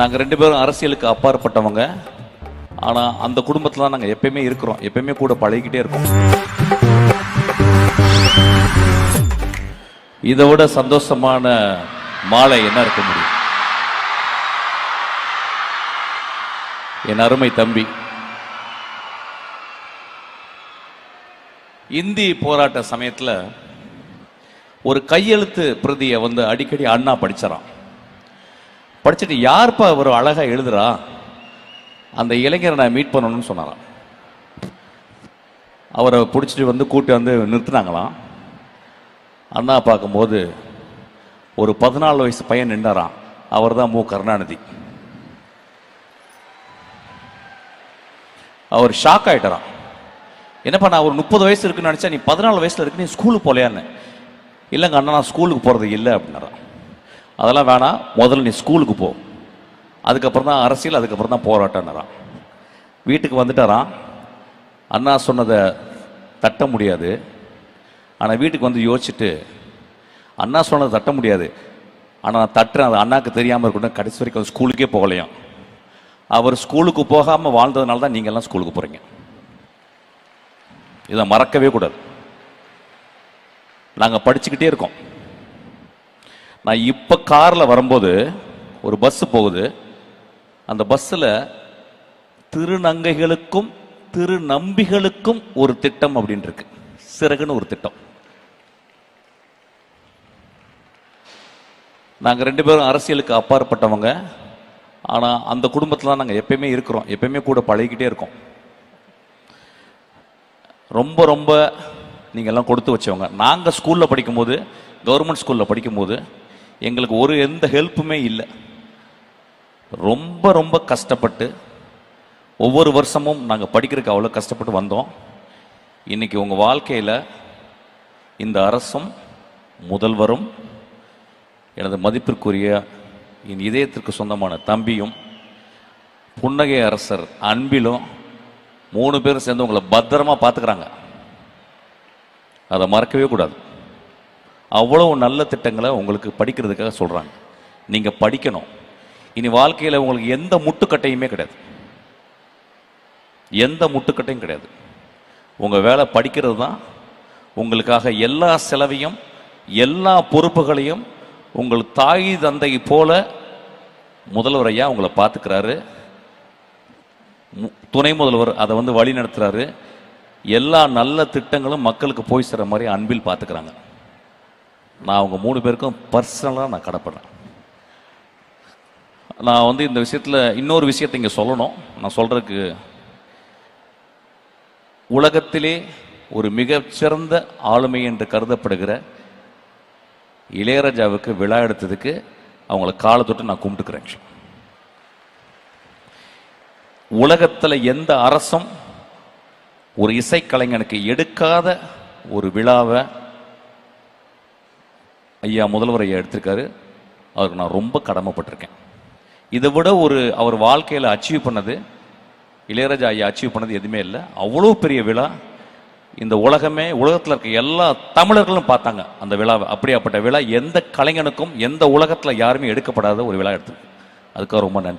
நாங்கள் ரெண்டு பேரும் அரசியலுக்கு அப்பாற்பட்டவங்க. ஆனால் அந்த குடும்பத்தில் தான் நாங்கள் எப்பயுமே இருக்கிறோம். எப்பயுமே கூட பழகிக்கிட்டே இருக்கோம். இதை விட சந்தோஷமான மாலை என்ன இருக்க முடியும்? என் அருமை தம்பி இந்தி போராட்ட சமயத்தில் ஒரு கையெழுத்து பிரதியை வந்து அடிக்கடி அண்ணா படிச்சாராம். படிச்சுட்டு யார்ப்பா ஒரு அழகா எழுதுறா? அந்த இளைஞரை நான் மீட் பண்ணணும்னு சொன்னாராம். அவரை பிடிச்சிட்டு வந்து கூட்டி வந்து நிறுத்தினாங்களாம். அண்ணா பார்க்கும்போது ஒரு பதினாலு வயசு பையன் நின்றாராம். அவர் தான் மு. கருணாநிதி. அவர் ஷாக் ஆயிட்டாராம். என்னப்பா நான் ஒரு முப்பது வயசு இருக்குன்னு நினச்சா நீ பதினாலு வயசில் இருக்கு நீ ஸ்கூலுக்கு போலையான்னு. இல்லைங்க அண்ணா நான் ஸ்கூலுக்கு போகிறது இல்லை அப்படின்னாராம். அதெல்லாம் வேணாம் முதல்ல நீ ஸ்கூலுக்கு போ. அதுக்கப்புறம் தான் அரசியல் அதுக்கப்புறம் தான் போராட்டம்னுறான் வீட்டுக்கு வந்துட்டாரான் அண்ணா சொன்னதை தட்ட முடியாது. ஆனால் வீட்டுக்கு வந்து யோசிச்சுட்டு அண்ணா சொன்னதை தட்ட முடியாது. ஆனால் நான் தட்டுறேன் அது அண்ணாக்கு தெரியாமல் இருக்கணும் கடைசி வரைக்கும் ஸ்கூலுக்கே போகலையும். அவர் ஸ்கூலுக்கு போகாமல் வாழ்ந்ததுனால தான் நீங்கள்லாம் ஸ்கூலுக்கு போகிறீங்க இதை மறக்கவே கூடாது. நாங்கள் படிச்சுக்கிட்டே இருக்கோம். நான் இப்போ காரில் வரும்போது ஒரு பஸ் போகுது. அந்த பஸ்ஸில் திருநங்கைகளுக்கும் திருநம்பிகளுக்கும் ஒரு திட்டம் அப்படின்னு இருக்கு. சிறகுன்னு ஒரு திட்டம். நாங்கள் ரெண்டு பேரும் அரசியலுக்கு அப்பாற்பட்டவங்க. ஆனால் அந்த குடும்பத்தில் தான் நாங்கள் எப்பயுமே இருக்கிறோம். எப்பயுமே கூட பழகிக்கிட்டே இருக்கோம். ரொம்ப ரொம்ப நீங்கள் எல்லாம் கொடுத்து வச்சவங்க. நாங்கள் ஸ்கூலில் படிக்கும்போது கவர்மெண்ட் ஸ்கூலில் படிக்கும்போது எங்களுக்கு ஒரு எந்த ஹெல்ப்புமே இல்லை. ரொம்ப ரொம்ப கஷ்டப்பட்டு ஒவ்வொரு வருஷமும் நாங்கள் படிக்கிறதுக்கு அவ்வளோ கஷ்டப்பட்டு வந்தோம். இன்றைக்கி உங்கள் வாழ்க்கையில் இந்த அரசும் முதல்வரும் எனது மதிப்பிற்குரிய என் இதயத்திற்கு சொந்தமான தம்பியும் புன்னகை அரசர் அன்பிலும் மூணு பேரும் சேர்ந்து உங்களை பத்திரமா பார்த்துக்கிறாங்க. அதை மறக்கவே கூடாது. அவ்வளவு நல்ல திட்டங்களை உங்களுக்கு படிக்கிறதுக்காக சொல்கிறாங்க நீங்கள் படிக்கணும். இனி வாழ்க்கையில் உங்களுக்கு எந்த முட்டுக்கட்டையுமே கிடையாது. எந்த முட்டுக்கட்டையும் கிடையாது. உங்கள் வேலை படிக்கிறது தான். உங்களுக்காக எல்லா செலவையும் எல்லா பொறுப்புகளையும் உங்கள் தாய் தந்தை போல முதல்வர் ஐயா உங்களை பார்த்துக்கிறாரு. மு- துணை முதல்வர் அதை வந்து வழி நடத்துகிறாரு எல்லா நல்ல திட்டங்களும் மக்களுக்கு போய் சேர மாதிரி அன்பில் பார்த்துக்கிறாங்க. நான் அவங்க மூணு பேருக்கும் பர்சனலாக நான் கடப்படுறேன். நான் வந்து இந்த விஷயத்தில் இன்னொரு விஷயத்தை இங்கே சொல்லணும். நான் சொல்கிறதுக்கு உலகத்திலே ஒரு மிகச்சிறந்த ஆளுமை என்று கருதப்படுகிற இளையராஜாவுக்கு விழா எடுத்ததுக்கு அவங்கள காலை தொட்டு நான் கும்பிட்டுக்கிறேன். உலகத்தில் எந்த அரசும் ஒரு இசைக்கலைஞனுக்கு எடுக்காத ஒரு விழாவை ஐயா முதல்வர் ஐயா எடுத்திருக்காரு. அவருக்கு நான் ரொம்ப கடமைப்பட்டிருக்கேன். இதை விட ஒரு அவர் வாழ்க்கையில் அச்சீவ் பண்ணது இளையராஜா ஐயா அச்சீவ் பண்ணது எதுவுமே இல்லை. அவ்வளோ பெரிய விழா. இந்த உலகமே உலகத்தில் இருக்க எல்லா தமிழர்களும் பார்த்தாங்க அந்த விழாவை. அப்படியாப்பட்ட விழா. எந்த கலைஞனுக்கும் எந்த உலகத்தில் யாருமே எடுக்கப்படாத ஒரு விழா எடுத்து அதுக்காக ரொம்ப நன்றி.